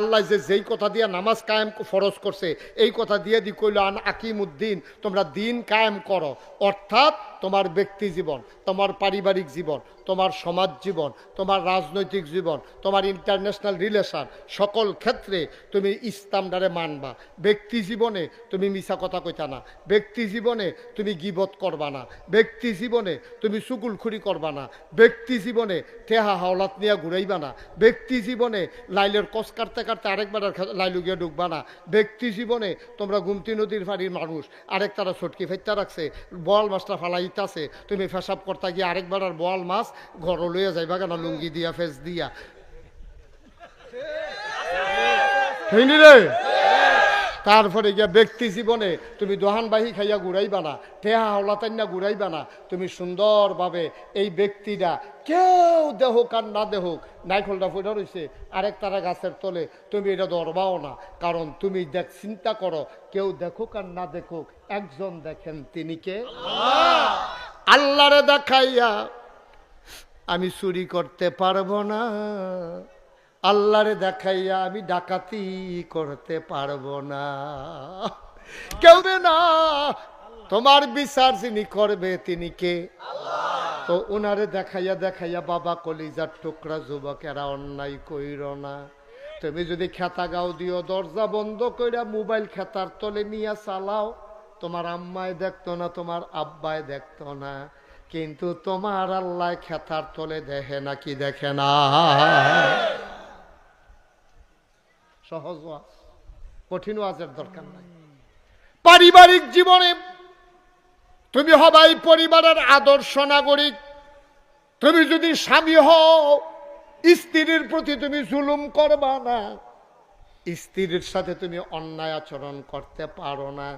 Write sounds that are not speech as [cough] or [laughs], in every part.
আল্লাহ যে যেই কথা দিয়ে নামাজ কায়েম ফরজ করছে, এই কথা দিয়ে দি কইল, আন আকিম উদ্দিন তোমরা দিন কায়েম করো। অর্থাৎ তোমার ব্যক্তি জীবন, তোমার পারিবারিক জীবন, তোমার সমাজ জীবন, তোমার রাজনৈতিক জীবন, তোমার ইন্টারন্যাশনাল রিলেশন সকল ক্ষেত্রে তুমি ইসলামটারে মানবা। ব্যক্তি জীবনে তুমি মিশা কথা কইতা না। ব্যক্তি জীবনে তুমি গিবত করবা না। ব্যক্তি জীবনে তুমি সুকুল সুকুলখুরি করবা না। ব্যক্তি জীবনে টেহা হাওলাত নিয়ে ঘুরাইবা না। ব্যক্তি জীবনে লাইলের কস কাটতে কাটতে আরেকবার লাইলু গিয়ে ঢুকবা না। ব্যক্তি জীবনে তোমরা গুমতি নদীর ফাড়ির মানুষ। আরেক তারা ছটকি ফেটতে রাখছে। বল মাছটা ফালাইতাছে তুমি ফেসাব করতে গিয়ে আরেকবার আর বল মাছ ঘর লইয়া যাইবা কেন, লুঙ্গি দিয়া, ফেস দিয়া? রে তারপরে গিয়া ব্যক্তি জীবনে তুমি দোহানবাহী খাইয়া ঘুরাইবা না, ঠেহা হলাতান্না ঘুরাইবা না, তুমি সুন্দরভাবে এই ব্যক্তিটা কেউ দেহক আর না দেহক নাইখলটা ফুটা রয়েছে আরেক তারা গাছের তলে, তুমি এটা ধরবাও না, কারণ তুমি দেখ, চিন্তা করো, কেউ দেখুক আর না দেখুক, একজন দেখেন তিনি কে? আল্লাহরে দেখাইয়া আমি চুরি করতে পারব না। আল্লাহরে দেখাইয়া আমি ডাকাতি করতে পারব না। কেউ না। তোমার বিচার যিনি করবে তিনি কে? তো ওনারে দেখাইয়া দেখাইয়া বাবা কলিজার টুকরা যুবকেরা অন্যায় কইর না। তুমি যদি খেতা গাও দিও, দরজা বন্ধ কইরা মোবাইল খেতার তলে নিয়ে চালাও। তোমার আম্মায় দেখতো না, তোমার আব্বায় দেখতো না। কিন্তু তোমার আল্লাহ খেতার তলে দেখে নাকি দেখে না? সহজ ওয়াজ কঠিন ওয়াজের দরকার নাই। পারিবারিক জীবনে তুমি হবাই পরিবারের আদর্শ নাগরিক। তুমি যদি স্বামী হও, স্ত্রীর প্রতি তুমি জুলুম করবা না। স্ত্রীর সাথে তুমি অন্যায় আচরণ করতে পারো না।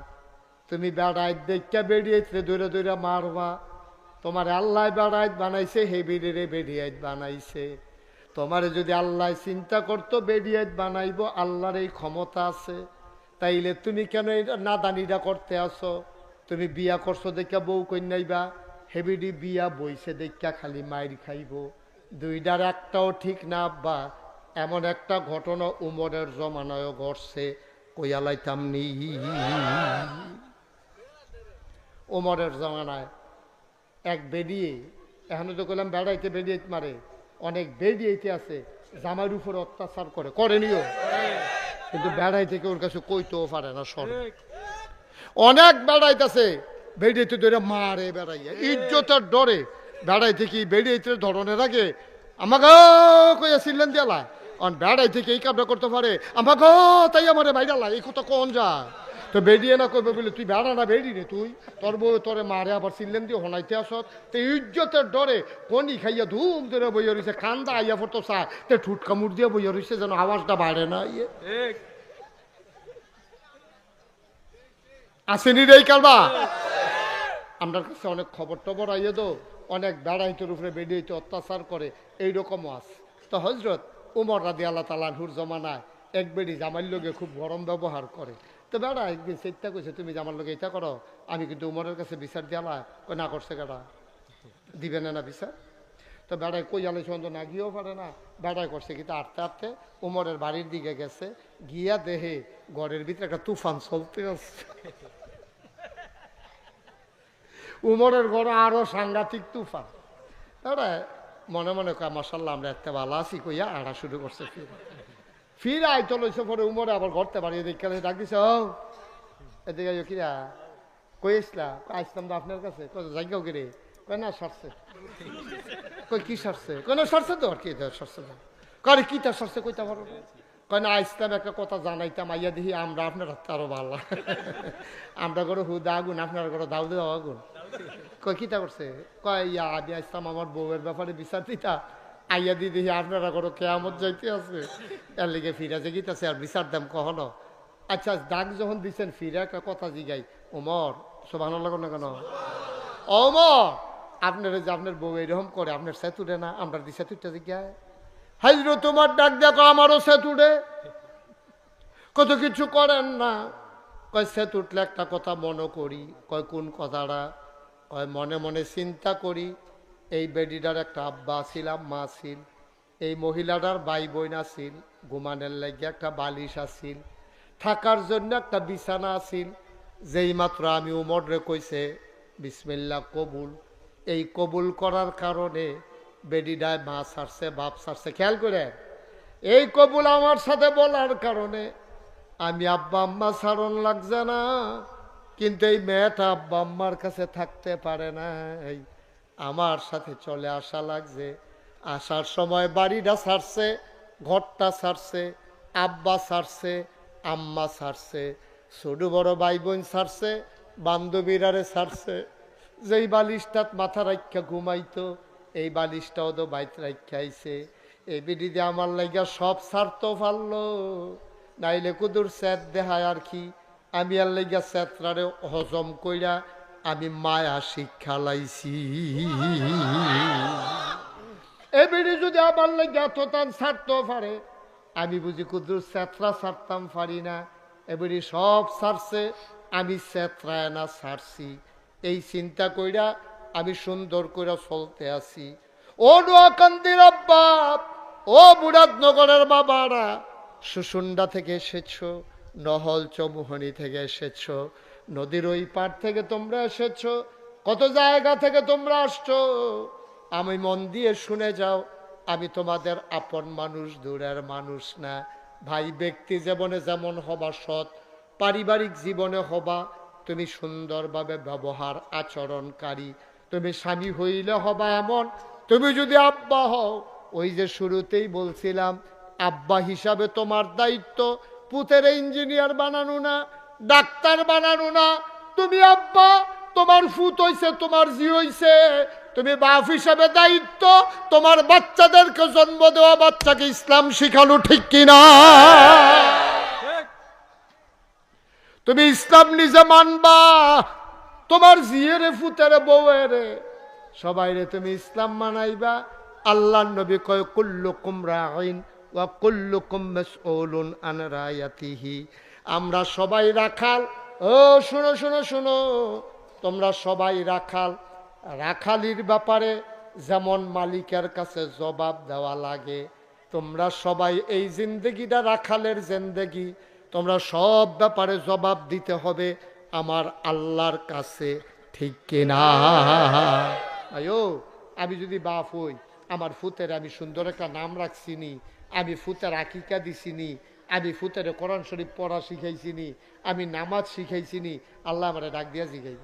তুমি বেড়াই দেখতে বেরিয়েছে দূরে দূরে মারবা। তোমার আল্লাহ বেড়াইত বানাইছে হে বেরিয়ে বেরিয়াইত বানাইছে। তোমার যদি আল্লাহ চিন্তা করতো বেরিয়াইত বানাইব, আল্লাহর এই ক্ষমতা আছে। তাইলে তুমি কেন এটা নাদানিটা করতে আসো? তুমি বিয়া করছ দেখা বউ কন্যাইবা, হেবিডি বিয়া বইছে দেখা খালি মাইর খাইব। দুইটার একটাও ঠিক না, আব্বা। এমন একটা ঘটনা উমরের জমানায় ঘটছে, কইয়ালাইতাম নি। উমরের জমানায় এক বেরিয়ে এখনও তো করলাম বেড়াইতে বেরিয়ে মারে। অনেক বেরিয়েতে আছে জামাইয়ের উপর অত্যাচার করে। করেনিও কিন্তু বেড়াই থেকে ওর কাছে কইতেও পারে না সর অনেক বেড়াইতেছে বেরিয়েতে ধরে মারে বেড়াইয়া। ইজ্জতের ডরে বেড়াই থেকে বেরিয়েতে ধরনের আগে আমাকে কইয়া ছিলেন দিয়ালা অন বেড়াই থেকে এই কামটা করতে পারে, আমাকে তাই আমার বাইরালা এই কথা কোন যা তো বেরিয়ে না করবে বলে তুই বেড়া না বেরি রে তুই? তোর বউ তোরে মারে আবার সিলেন দিয়ে হনাইতে আসত তো ইজ্জতের ডরে কনি খাইয়া ধুম ধরে বইয়া রয়েছে কান্দা আইয়া ফটো চা তে ঠুট কামড় দিয়ে বইয়া রয়েছে যেন আওয়াজটা বাড়ে না ইয়ে। আসেনি রে কালবা? আপনার কাছে অনেক খবর টবর আইয়ে তো অনেক বেড়াইতের উপরে বেরিয়েতে অত্যাচার করে এইরকমও আছে। তো হজরত উমর রাদি আল্লাহ তালাহুর জমানায় এক বেড়ি জামাইর লোকে খুব গরম ব্যবহার করে। তো বেড়া, একদিন চেষ্টা করছে তুমি যে আমার লোকে এটা করো, আমি কিন্তু উমরের কাছে বিচার দিয়ালা কই না করছে কেডা দিবে না না বিচার। তো বেড়ায় কই আলো সন্দ না গিয়েও পারে না, বেড়ায় করছে কিন্তু আটতে আটতে উমরের বাড়ির দিকে গেছে, গিয়া দেহে ঘরের ভিতরে একটা তুফান চলতে আছে। উমরের ঘরে আরও সাংঘাতিক তুফান। দাদা মনে মনে কয় মাসাল্লাহ আমরা একটা ভালো আছি কইয়া আড়া শুরু করছে ফির ফির আইতো লইছে পরে উমরে আবার ঘরতে বাড়িয়ে দেখে ডাক দিছ এদিকে কিরা? কই আসলা? আসলাম তো আপনার কাছে। জায়গাও কিরে? কয় না, সারছে। কই, কি সারছে? কয় না, সারছে তো। আর কি সারছে না করে কি তা সারছে, কইতে পারো? না? কয় না আসতাম একটা কথা জানাইতাম, আইয়া দেখি আমরা আপনার আরও ভালো [laughs] আমরা করে হুদা আগুন আপনার করে দাউ দাও আগুন। কয় কিতা করছে? কয় ইয়া, আদি আসতাম আমার বউয়ের ব্যাপারে বিচার দিতা। আইয়া দিদি আপনারা করো কেয়ামত যাইতে আছে? এর লিগে ফিরা যে গীতাছে আর বিচার দাম কখনো? আচ্ছা ডাক যখন দিচ্ছেন ফিরা, একটা কথা জিগাই। ওমর সোভান লাগো না কেন? অমর আপনার যে আপনার বউ এরকম করে, আপনার সেতুরে না, আমরা দি সেতুরটা জিজ্ঞায় হাইর তোমার ডাক দেখো আমারও সেতুরে কত কিছু করেন না। কয়, সেতু একটা কথা মনে করি, কয়, কোন কথাটা? কয়, মনে মনে চিন্তা করি। এই বেডিটার একটা আব্বা ছিল আম্মা ছিল এই মহিলাটার ভাই বোন আছিল, ঘুমানের লাগে একটা বালিশ আসিল থাকার জন্য একটা বিছানা আসিল যেই মাত্র আমি উমরে কইছে বিসমিল্লা কবুল। এই কবুল করার কারণে বেডিডায় মা সারছে, বাপ সারছে। খেয়াল করে এই কবুল আমার সাথে বলার কারণে আমি আব্বা, আম্মা সারণ লাগছে না, কিন্তু এই মেয়েটা আব্বা, আম্মার কাছে থাকতে পারে না আমার সাথে চলে আসা লাগছে। আসার সময় বাড়িটা ছাড়ছে ঘরটা ছাড়ছে আব্বা ছাড়ছে আম্মা ছাড়ছে ছোট বড় ভাই বোন ছাড়ছে বান্ধবীরারে ছাড়ছে যেই বালিশটাত মাথা রাখা ঘুমাইতো, এই বালিশটাও তো বাইত রাখা আইছে। এই বিডিতে আমার লাইগা সব ছাড়তো পারল নাইলে কুদুর স্যাত দেহায় আর কি। আমি আর লাইগা স্যাতরারে হজম কইরা আমি মায়া শিক্ষা লাইছি। এবারে যদি আমার লাগে এত টান ছাড়তেও পারে, আমি বুঝি কুদুর স্যাতরা ছাড়তাম পারি না। এবারে সব ছাড়ছে, আমি স্যাতরায় না ছাড়ছি। এই চিন্তা কইরা আমি সুন্দর করে চলতে আছি। ও নোয়াকান্দির আব্বা, ও মুরাদনগরের বাবারা, সুসুন্ডা থেকে এসেছ, নহল চৌমুহনি থেকে এসেছ। নদীর ওই পার থেকে তোমরা এসেছ? কত জায়গা থেকে তোমরা আসছো? আমি মন দিয়ে শুনে যাও, আমি তোমাদের আপন মানুষ, দূরের মানুষ না। ভাই, ব্যক্তি জীবনে যেমন হবা সৎ, পারিবারিক জীবনে হবা, তুমি সুন্দরভাবে ব্যবহার আচরণকারী। তুমি স্বামী হইলে হবা এমন, তুমি যদি আব্বা হও, ওই যে শুরুতেই বলছিলাম, আব্বা হিসাবে তোমার দায়িত্ব, পুতের ইঞ্জিনিয়ার বানানো না। ডাক্তার বানানো না। তুমি আব্বা তোমার ফুত হইছে তোমার জি হইছে। তুমি বাপ হিসাবে দায়িত্ব তোমার বাচ্চাদেরকে জন্ম দেওয়া বাচ্চাকে ইসলাম শিখানো ঠিক কিনা? তুমি ইসলাম নিজে মানবা। তোমার জিয়েরে ফুতেরে বউয়েরে। সবাই রে তুমি ইসলাম মানাইবা। আল্লাহ নবী কয় কুল্লুকুম রাইন ওয়া কুল্লুকুম মাসউলুন আন রায়াতিহি। আমরা সবাই রাখাল। ও, শুনো শুনো শুনো। তোমরা সবাই রাখাল। রাখালির ব্যাপারে যেমন মালিকের কাছে জবাব দেওয়া লাগে, তোমরা সবাই এই জিন্দগিটা রাখালের জিন্দগি। তোমরা সব ব্যাপারে জবাব দিতে হবে আমার আল্লাহর কাছে, ঠিক কিনা আয়ো, আমি যদি বাপ হই, আমার ফুতের আমি সুন্দর একটা নাম রাখছিনি আমি ফুতের আকিকা দিছিনি আমি ফুতের কোরআন শরীফ পড়া শিখাইছিনি, আমি নামাজ শিখাইছিনি, আল্লাহ আমার ডাক দিয়া শিখাইব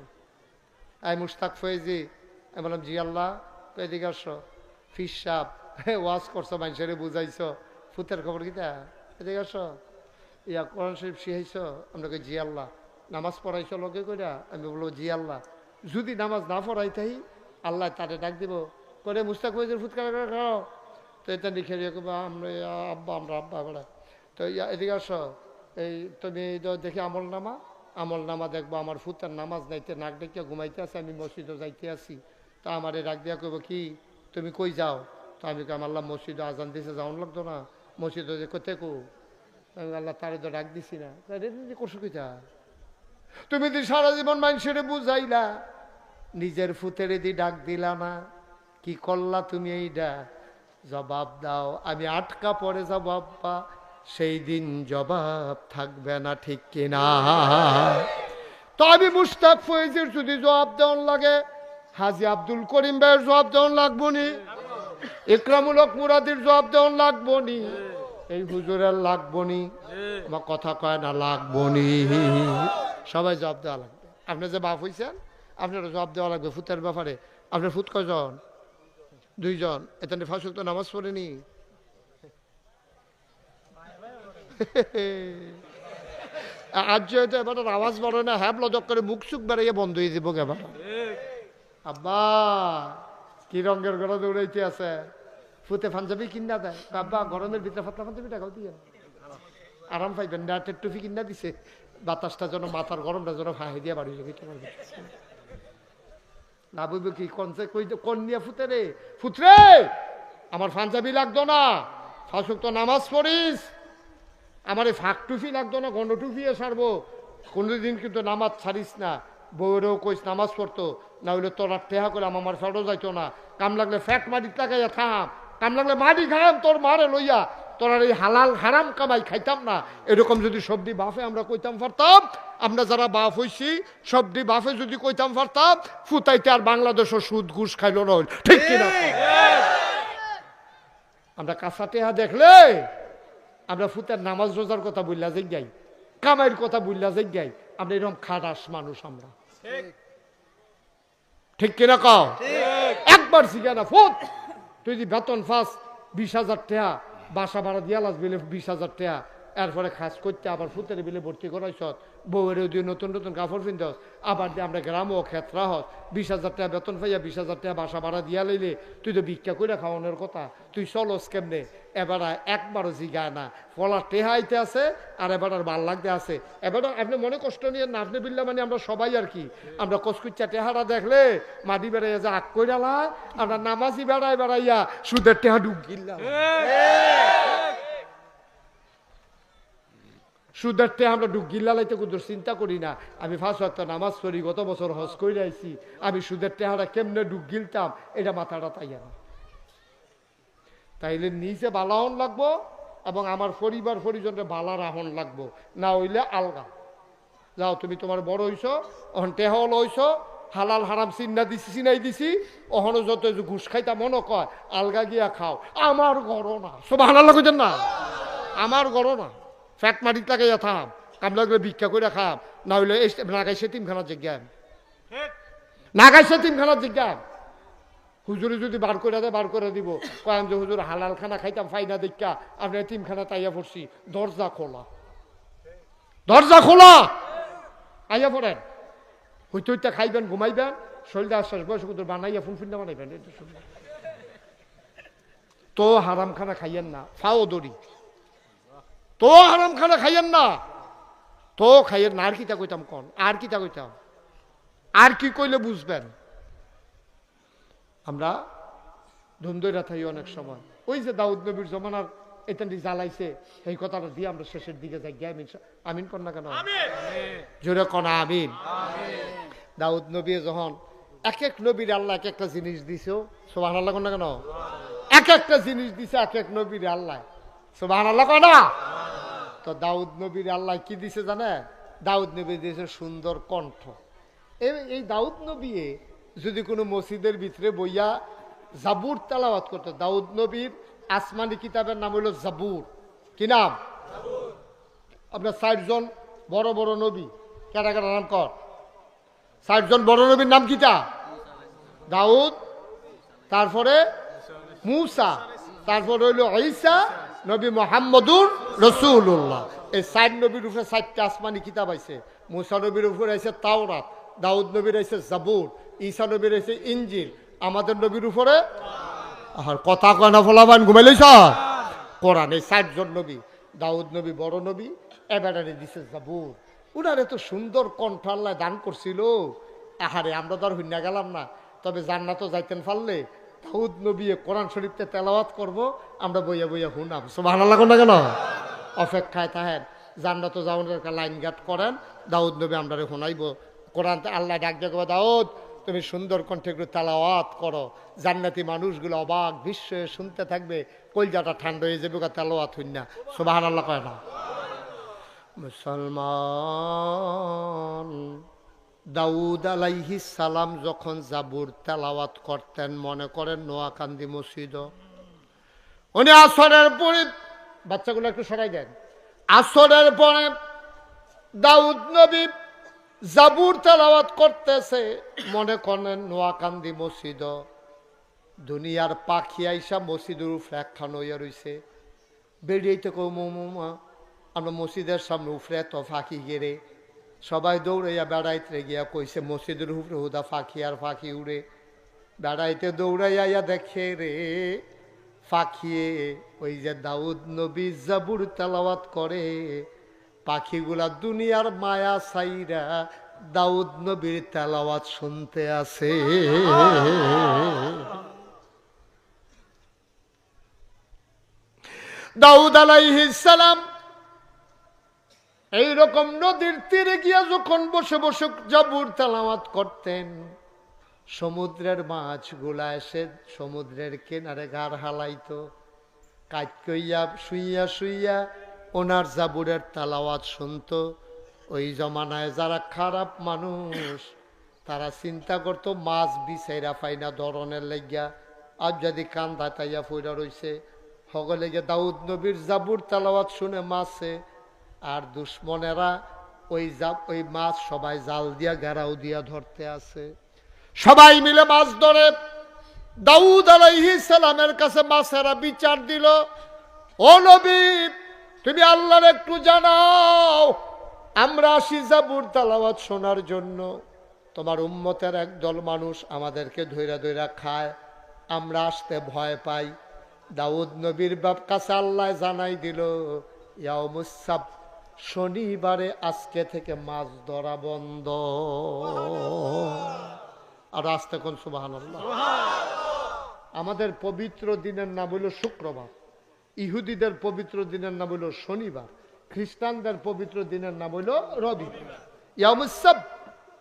আমি মুস্তাক ফয়েজি, আমি বললাম, জি আল্লাহ এদিকে আসো? ফিস সাপ। ওয়াজ করছ, মানুষের বুঝাইছ। ফুতের খবর কিতা এদিকে আসো। ইয়া, কোরআন শরীফ শিখাইছ? আমরা জি আল্লাহ। নামাজ পড়াইছ লগে কইরা? আমি বলব জি আল্লাহ। যদি নামাজ না পড়াই তাই? আল্লাহ তারে ডাক দিব। করে মুস্তাক ফয়েজের ফুৎকার করে খাও। তো এটা লিখে আমরা, আব্বা আমরা আব্বা, বেড়া। তো এদিকে আসো। এই তুমি দেখি আমল নামা আমল নামা দেখব, আমার ফুতার নামাজ নাইতে নাক ডেকে ঘুমাইতে আছে আমি মসজিদও যাইতে আছি তা আমারে ডাক দিয়া কইব, কি, তুমি কই যাও? তো আমি কাম আল্লাহ মসজিদে আজান দিছে, যাওন লাগতো না, মসজিদে যে কোথায় কো? আমি আল্লাহ তারে তো ডাক দিছি না। করছ কিতা তুমি তো সারা জীবন মানুষের বুঝাইলা, নিজের ফুতের দি ডাক দিলা না, কি করলা তুমি এইটা জবাব দাও, আমি আটকা পড়ে যাব, আব্বা। সেই দিন জবাব থাকবে না, ঠিক কিনা? তো আমি মুস্তাক ফয়েজের যদি জবাব দেওয়ান লাগে, হাজি আব্দুল করিম ভাইয়ের জবাব দেওয়ান লাগবো নি? ইকরামুলক মুরাদির জবাব দেওয়ান লাগবো নি? এই হুজুরের লাগবো নি? আমার কথা কয় না, লাগবো নি? সবাই জবাব দেওয়া লাগবে। আপনি যে বাপ হইছেন আপনার জবাব দেওয়া লাগবে ফুতের ব্যাপারে। আপনার ফুত কয়জন? দুইজন। এখানে ফাঁসুক তো নামাজ পড়েনি। আজ যেহেতু এবার আওয়াজ বাড়ে না হ্যাঁ লজক করে মুখ সুখ বেড়াইয়া বন্ধ হয়ে দিব এবার। আব্বা, কি রঙের ঘরে দৌড়াইতে আছে? ফুতে পাঞ্জাবি কিনা দেয় বাবা, গরমের ভিতরে ফাতলা পাঞ্জাবি টাকাও দিয়ে। আরাম পাইবেন নেটের টুপি কিনা দিছে। বাতাসটা যেন মাথার গরমটা যেন ফাঁহে দিয়ে বাড়ি যাবে না বুঝবে কি কনসে কই কোন নিয়ে ফুতে রে? ফুতরে! আমার পাঞ্জাবি লাগতো না। ফাঁসুক তো নামাজ পড়িস। আমার এই ফাঁক টুফি লাগতো না গণ্ড টুফিয়ে সারবো কোনোদিন কিন্তু নামাজ ছাড়িস না। বউরেও কইস নামাজ পড়তো না হইলে তোরা টেহা করে আমার ফেটও যাইতো না। কাম লাগলে ফ্যাট মাটি লাগাইয়া থাম কাম লাগলে মাটি খাম তোর মারে লইয়া। তোরা এই হালাল হারাম কামাই খাইতাম না। এরকম যদি সবজি বাফে আমরা কইতাম পারতাম আমরা যারা বাফ হইছি সবজি বাফে যদি কইতাম পারতাম ফুতাইতে আর বাংলাদেশও সুদ ঘুষ খাইল না। ঠিক কিনা? আমরা কাঁচা টেহা দেখলে আমরা ফুতের নামাজ রোজার কথা বললা যে যাই কামাইয়ের কথা বললা যে যাই আমরা এরকম খাটাস মানুষ আমরা। ঠিক কিনা কও? একবার শিখে না ফুট তুই যদি বেতন ফাঁস বিশ হাজার টাকা বাসা ভাড়া দিয়া লাস বিলে বিশ হাজার টাকা এরপরে খাস করতে আবার ফুতের বিলে ভর্তি করাইছ বউয়ের দিয়ে নতুন নতুন কাপড় পিনতেস আবার দিয়ে আমরা গ্রামও ক্ষেত্রা হস, বিশ হাজার টাকা বেতন পাইয়া বিশ হাজার টাকা বাসা ভাড়া দিয়া লইলে, তুই তো ভিক্ষা করে খাওয়ানোর কথা। তুই চলস কেমনে? এবার একবারও জিগায় না। ফলা টেহাইতে আছে, আর এবার আর ভালো লাগতে আছে। এবার আপনি মনে কষ্ট নিয়ে না, আপনি বিল্লা মানে আমরা সবাই আর কি। আমরা কসকুচ্চা টেহারা দেখলে, মাটি বেড়াইয়া যে আগ কইরালা আমরা নামাজি বেড়াই বেড়াইয়া সুদের টেহা ডুব গিল্লাম সুদের টেহা আমরা ডুব গিল্লালাইতে কুদুর চিন্তা করি না। আমি ফার্স্ট একটা নামাজ পড়ি, গত বছর হজ করে আইছি। আমি সুদের টেহারা কেমনে ডুব গিলতাম, এটা মাথাটা তাইয়া না তাইলে নিজে বালাহন লাগবো এবং আমার পরিবার পরিজনের বালা রাহন লাগবো, না হইলে আলগা। যাও, তুমি তোমার বড় হইছ, অহন টেহল হইছ, হালাল হারাম চিন্না দিছি, চিনাই দিছি, অহনো যত ঘুষ খাইতা মনে কয়, আলগা গিয়া খাও। আমার গড় না। সব হালাল কইতেন না? আমার গড় না। ফ্যাট মাটিত লাগাইয়া থাম কামলা করে ভিক্ষা করে খাম না হইলে নাগাইছে তিনখানার জিজ্ঞান নাগাইছে তিনখানার জিজ্ঞান হুজুরে যদি বার করে দেয় বার করে দিব। কয়াম যে হুজুর হালাল খানা খাইতাম ফাইনা দেখা আপনি তিনখানা তাইয়া পড়ছি দরজা খোলা। দরজা খোলা! আইয়া পড়েন। হইতে হইতে খাইবেন ঘুমাইবেন শরীরে আশ্বাস বয়স কুতুর বানাইয়া ফুল বানাইবেন তো হারাম খানা খাইয়েন না ফাও দড়ি। তো হারাম খানা খাইয়েন না। তো খাইয়েন না আর কিতা কইতাম কন? আর কিতা কইতাম? আর কি কইলে বুঝবেন? আমরা ধুমদইরা থাকি অনেক সময়। ওই যে দাউদ নবীর জমানার এটান জ্বালাইছে এই কথাটা দিয়ে আমরা শেষের দিকে যাই। গিয়ে আমিন আমিন কর না কেন? জোরে কনা আমিন। দাউদ নবী যখন এক এক নবীর আল্লাহ এক একটা জিনিস দিছে সোবাহ আল্লাহ কর না কেন? এক একটা জিনিস দিছে এক এক নবীর আল্লাহ। সোবাহ আল্লাহ কয় না? তো দাউদ নবীর আল্লাহ কি দিছে জানে? দাউদ নবী দিয়েছে সুন্দর কণ্ঠ। এই- দাউদ নবী যদি কোনো মসজিদের ভিতরে বইয়া জাবুর তেলাওয়াত করতো, দাউদ নবীর আসমানি কিতাবের নাম হলো জাবুর। কি নাম? আপনার ষাটজন বড় বড় নবী কেটা কেটা নাম কর? ষাটজন বড় নবীর নাম কিটা? দাউদ, তারপরে মুসা, তারপরে হইল ঈসা নবী মোহাম্মদুর রসুল্লাহ এই সাইড নবীর উপরে চারটা আসমানি কিতাব আছে। মুসা নবীর উপরে আছে তাওরাত, দাউদ নবীর আছে জাবুর, ঈসা নবীর আছে ইঞ্জিল আমাদের নবীর উপরে আর কথা কয় না ফলাবান ঘুমাইলেছ কোরআন, এই ষাটজন নবী, দাউদ নবী বড় নবী এবারে দিছে জাবুর। উনার এত সুন্দর কণ্ঠ আল্লাহ দান করছিল। আহারে, আমরা তো আর হইনা গেলাম না। তবে জান্নাতও যাইতেন পারলে দাউদ নবী কোরআন শরীফতে তেলাওয়াত করব, আমরা বইয়া বইয়া হুনাম সব ভালো লাগো না কেন অপেক্ষায় তাহেন জান্নাত একটা লাইন গাট করেন, দাউদ নবী আমরা শোনাইব কোরআন আল্লাহ ডাক দেখব দাউদ, তুমি সুন্দর কণ্ঠে একটু তালাওয়াত করো। জান্নাতি মানুষগুলো অবাক বিস্ময়ে শুনতে থাকবে, কলজাটা ঠান্ডা হয়ে যাবে তেলাওয়াত হইন না। সোবাহান আল্লাহ কয় না। মুসলমান দাউদ আলাইহি সালাম যখন জাবুর তেলাওয়াত করতেন, মনে করেন নোয়াকান্দি মসজিদ। উনি আসরের পরে, বাচ্চাগুলো একটু সরাই দেন। আসরের পরে দাউদ নবী জাবুর তেলাওয়াত করতেছে, মনে করেন নোয়াকান্দি মসজিদ। দুনিয়ার পাখি আইসা মসজিদের উপরে একখান হইয়া রইছে। বেরিয়েতে কৌ মৌমা আমরা মসজিদের সামনে উফরে তো ফাঁকি গেরে সবাই দৌড়াইয়া বেড়াইতে গিয়া কইছে, মসজিদের উপরে হুদা ফাঁকি আর ফাঁকি উড়ে। বেড়াইতে দৌড়াইয়া ইয়া দেখে রে, ফাঁকিয়ে ওই যে দাউদ নবী জাবুর তেলাওয়াত করে। পাখিগুলা দুনিয়ার মায়া সাইরা দাউদ নবীর তেলাওয়াত শুনতে আছে দাউদ আলাইহিস সালাম এইরকম নদীর তীরে গিয়া যখন বসে বসে জাবুর তেলাওয়াত করতেন, সমুদ্রের মাছগুলা এসে সমুদ্রের কিনারে গার হালাইতো কাজ কইয়া শুইয়া শুইয়া ওনার জাবুরের তালাওয়াত শুনত। ওই জমানায় যারা খারাপ মানুষ, তারা চিন্তা করতো, মাছ বিচাইরা পাই না ধরনের লেগিয়া আর যদি কান্দা তাইয়া ফইরা রইছে সকলে গিয়ে দাউদ নবীর জাবুর তালাওয়াত শুনে মাছে আর দুশ্মনেরা ওই ওই মাছ সবাই জাল দিয়া গারাও দিয়া ধরতে আছে। সবাই মিলে মাছ ধরে। দাউদ আলাইহি সালামের কাছে মাছেরা বিচার দিল, ও নবী, তুমি আল্লাহর একটু জানাও, আমরা আসি জাবুর তালাওয়াত শোনার জন্য। তোমার উম্মতের একদল মানুষ আমাদেরকে ধৈরা ধৈরা খায়, আমরা আসতে ভয় পাই। দাউদ নবীর বাপ কাছে আল্লাহ জানাই দিল ইয়ামুসাব শনিবারে আজকে থেকে মাছ ধরা বন্ধ। আর আসতে কোন সুবাহান আমাদের পবিত্র দিনের নাম হলো শুক্রবার। ইহুদিদের পবিত্র দিনের নাম হলো শনিবার। খ্রিস্টানদের পবিত্র দিনের নাম হলো রবিবার।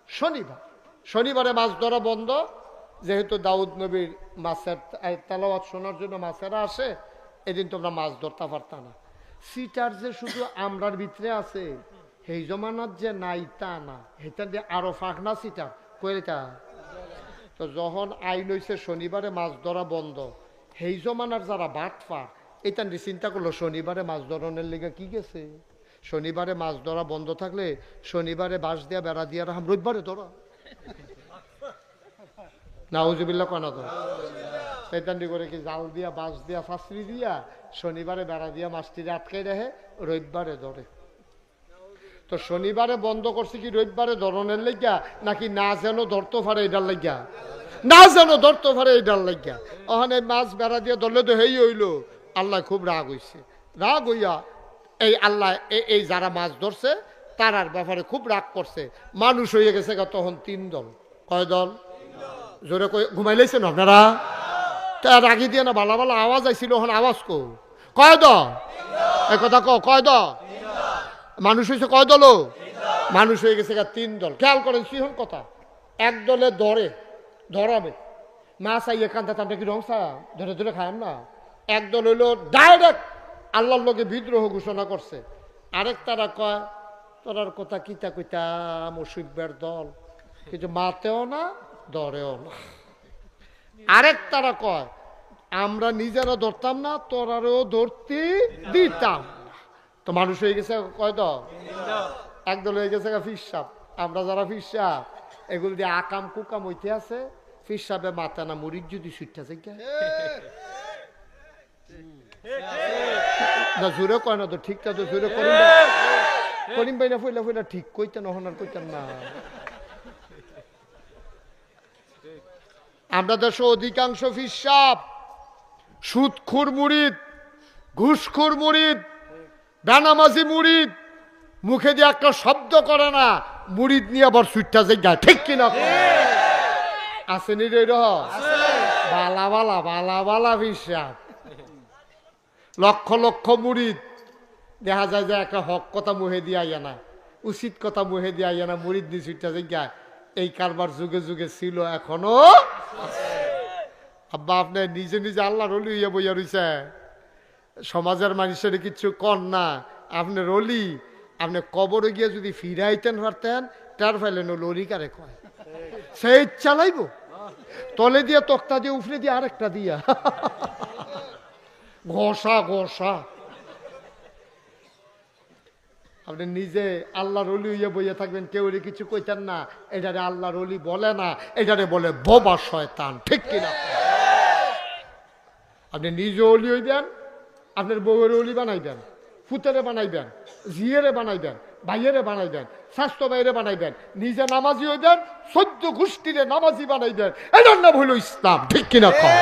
শনিবার। শনিবারে মাছ ধরা বন্ধ। যেহেতু দাউদ নবীর মাছের তালাওয়াত শোনার জন্য মাছেরা আসে, এদিন তোমরা মাছ ধরতে পারতা না। সিটার যে শুধু আমরার ভিতরে আছে, সেই জমানার যে নাই তা না। সেটা দিয়ে আরও ফাঁকনা সিটার। কইটা তো? যখন আইন হইছে শনিবারে মাছ ধরা বন্ধ, সেই জমানার যারা বাটফা এটা নিয়ে চিন্তা করল, শনিবারে মাছ ধরনের লেগে কি গেছে? শনিবারে মাছ ধরা বন্ধ থাকলে শনিবারে বাঁশ দিয়া বেড়া দিয়া রাখাম রবিবারে ধরা। নাউজুবিল্লা কনা তো? শৈতান্ডি করে কি জাল দিয়া, বাঁশ দিয়া, ফাঁসরি দিয়া, শনিবারে বেড়া দিয়া মাছটিরে আটকাই রাখে রবিবারে ধরে। তো শনিবারে বন্ধ করছে কি রবিবারে ধরনের লাগিয়া, নাকি না যেন ধরতে পারে এটার লাগিয়া? না যেন ধরতে পারে এটার লাগিয়া। ওখানে মাছ বেড়া দিয়ে ধরলে তো হেই হইল। আল্লাহ খুব রাগ হইছে। রাগ হইয়া এই আল্লাহ এই যারা মাছ ধরছে, তারার ব্যাপারে খুব রাগ করছে। মানুষ হয়ে গেছে তখন তিন দল। কয় দল? জোরে কই ঘুমাইলেছেন আপনারা? তা রাগি দিয়ে না ভালো ভালো আওয়াজ আইছিল ওখানে আওয়াজ কো কয় দ? এই কথা কো কয় দ? মানুষ হয়েছে কয় দল? মানুষ হয়ে গেছে তিন দল। খেয়াল করেন, সিহন কথা। এক দলে ধরে, ধরাবে। মাছ আইয়ে কান্দা টান্দা কি রংসা ধরে ধরে খায় না। এক দল হইল ডাইরেক্ট আল্লাহর লোকে বিদ্রোহ ঘোষণা করছে। আরেক তারা কয়, তোরার কথা কিতা কইতা মুসিবের দল। কিন্তু মাতেও না ধরেও না। আরেক তারা কয়, আমরা নিজেরা ধরতাম না তোরারও ধরতে দিতাম তো মানুষ হয়ে গেছে কয় দল? একদল হয়ে গেছে ফিসাব আমরা যারা ফিসাব এগুলো দিয়ে আকাম কুকাম হইতে আছে। ফিসাবে মাথা না মুড়ির যদি সুইটটা থেকে না, জোরে কয় না তো, ঠিকটা তো জোরে করিম করিম ভাই না ফইলা ফইলা ঠিক কইতেন হনার কইতেন না। আমরা দেশে অধিকাংশ ফিসাব সুদখুর মুড়িদ ঘুষখুর মুড়িদ, বেনামাজি মুড়িদ। মুখে দিয়ে একটা শব্দ করে না, মুড়িদ নিয়ে আবার সুইটটা যে গায়। ঠিক কিনা আসেনি রে বালা বালা বালা বালা ফিসাব লক্ষ লক্ষ মুড়িদ। দেখা যায় যে একটা হক কথা মুহে দিয়ে আইয়া না, উচিত কথা মুহে দিয়ে আইয়া না, মুড়িদ দিয়ে সুইটটা যে এই কারবার যুগে যুগে ছিল, এখনও আব্বা, আপনি নিজে নিজে আল্লাহ রলি হইয়া বইয়া রইছে। সমাজের মানুষের কিছু কর না। আপনি রলি আপনি কবরে গিয়ে যদি ফিরাইতেন পারতেন তার ফেলে লরি কারে কয়? সেই চালাইব তলে দিয়ে, তক্তা দিয়ে, উফরে দিয়ে আরেকটা দিয়া। ঘষা ঘষা। আপনি নিজে আল্লাহ রলি হইয়া বইয়া থাকবেন, কেউ কিছু কইতেন না, এটারে আল্লাহ রলি বলে না, এটারে বলে বোবা শয়তান, ঠিক কিনা আপনি নিজে অলি হইবেন, আপনার বউয়ের অলি বানাইবেন ফুতেরে বানাইবেন জিয়েরে বানাইবেন, ভাইয়েরে বানাইবেন, স্বাস্থ্য বাইরে বানাইবেন, নিজে নামাজি হইবেন, সদ্য গোষ্ঠীরে নামাজি বানাইবেন, এটার নাম হইল ইসলাম, ঠিক কিনা? কম